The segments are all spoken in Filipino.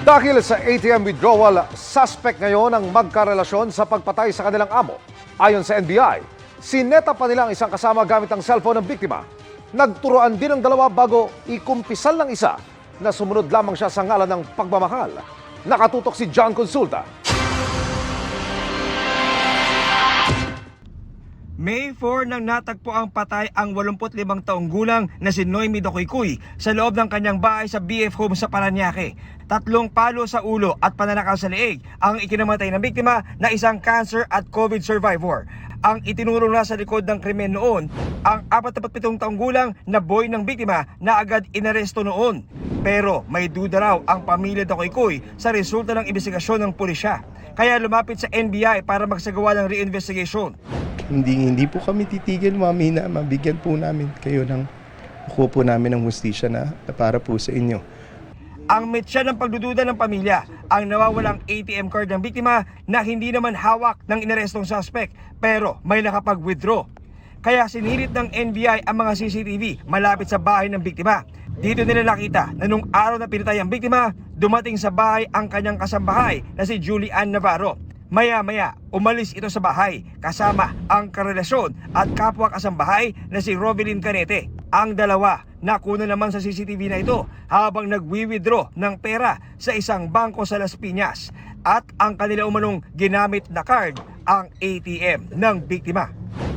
Dahil sa ATM withdrawal, suspect ngayon ang magkarelasyon sa pagpatay sa kanilang amo. Ayon sa NBI, sineta pa nila ang isang kasama gamit ang cellphone ng biktima. Nagturoan din ang dalawa bago ikumpisal ng isa na sumunod lamang siya sa ngalan ng pagmamahal. Nakatutok si John Consulta. May 4 nang natagpo ang patay ang 85 taong gulang na si Noemi Dokoykuy sa loob ng kanyang bahay sa BF Home sa Paranaque. Tatlong palo sa ulo at pananakal sa leeg ang ikinamatay ng biktima na isang cancer at COVID survivor. Ang itinuro na sa likod ng krimen noon, ang 47 taong gulang na boy ng biktima na agad inaresto noon. Pero may duda raw ang pamilya Dokoykuy sa resulta ng investigasyon ng pulisya. Kaya lumapit sa NBI para magsagawa ng reinvestigation. Hindi hindi po kami titigil, mami, na mabigyan po namin kayo ng makuha po namin ng hustisya na, para po sa inyo. Ang metsa ng pagdududa ng pamilya ang nawawalang ATM card ng biktima na hindi naman hawak ng inarestong suspect pero may nakapag-withdraw. Kaya sinirit ng NBI ang mga CCTV malapit sa bahay ng biktima. Dito nila nakita na nung araw na pinatay ang biktima, dumating sa bahay ang kanyang kasambahay na si Julian Navarro. Maya-maya, umalis ito sa bahay kasama ang karelasyon at kapwa kasambahay na si Rovelyn Canete. Ang dalawa nakuna naman sa CCTV na ito habang nagwi-withdraw ng pera sa isang bangko sa Las Piñas at ang kanila umanong ginamit na card ang ATM ng biktima.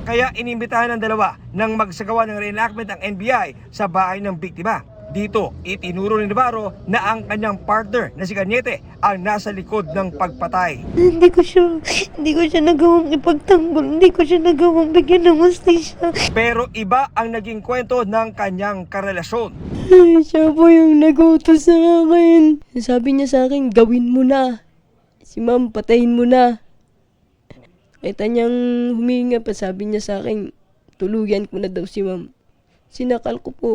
Kaya inimbitahan ng dalawa nang magsagawa ng reenactment ng NBI sa bahay ng biktima. Dito, itinuro ni Navarro na ang kanyang partner na si Cañete ang nasa likod ng pagpatay. Hindi ko siya, hindi ko siya nagawang ipagtanggol. Hindi ko siya nagawang bigyan ng hustisya. Pero iba ang naging kwento ng kanyang karelasyon. Ay, siya po yung nagutos sa akin. Sabi niya sa akin, gawin mo na. Si ma'am, patayin mo na. Kita niyang huminga pa, sabi niya sa akin, tuluyan ko na daw si ma'am. Sinakal ko po.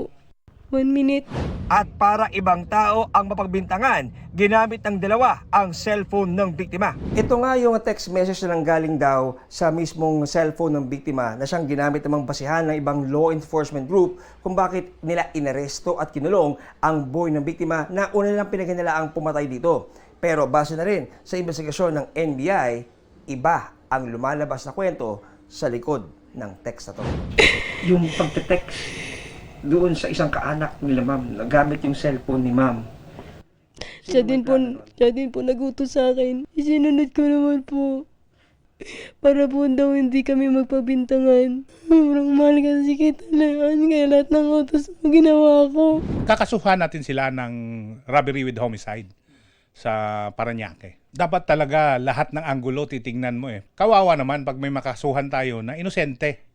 One minute. At para ibang tao ang mapagbintangan, ginamit ng dalawa ang cellphone ng biktima. Ito nga yung text message na nanggaling daw sa mismong cellphone ng biktima na siyang ginamit namang basihan ng ibang law enforcement group kung bakit nila inaresto at kinulong ang boy ng biktima na una lang pinaghinala ang pumatay dito. Pero base na rin sa investigasyon ng NBI, iba ang lumalabas na kwento sa likod ng text na to. yung pagte-text doon sa isang kaanak nila ma'am, nagamit yung cellphone ni ma'am. Siya din po, siya din po nagutos sa akin. Isinunod ko naman po. Para po daw hindi kami magpabintangan. Sobrang mahal kasi kita lang. Kaya lahat ng utos mo ginawa ko. kakasuhan natin sila ng robbery with homicide sa Paranaque. Dapat talaga lahat ng anggulo titingnan mo eh. Kawawa naman pag may makasuhan tayo na inosente.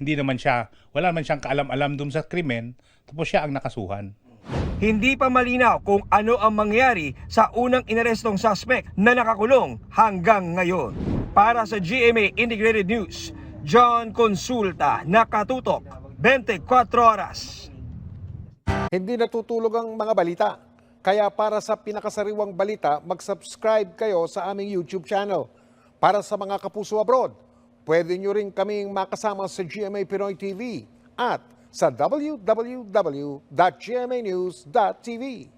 Hindi naman siya, wala naman siyang kaalam-alam dun sa krimen, tapos siya ang nakasuhan. Hindi pa malinaw kung ano ang mangyari sa unang inarestong suspect na nakakulong hanggang ngayon. Para sa GMA Integrated News, John Consulta, nakatutok, 24 oras. Hindi natutulog ang mga balita. Kaya para sa pinakasariwang balita, mag-subscribe kayo sa aming YouTube channel. Para sa mga kapuso abroad, pwede nyo rin kaming makasama sa GMA Pinoy TV at sa www.gmanews.tv.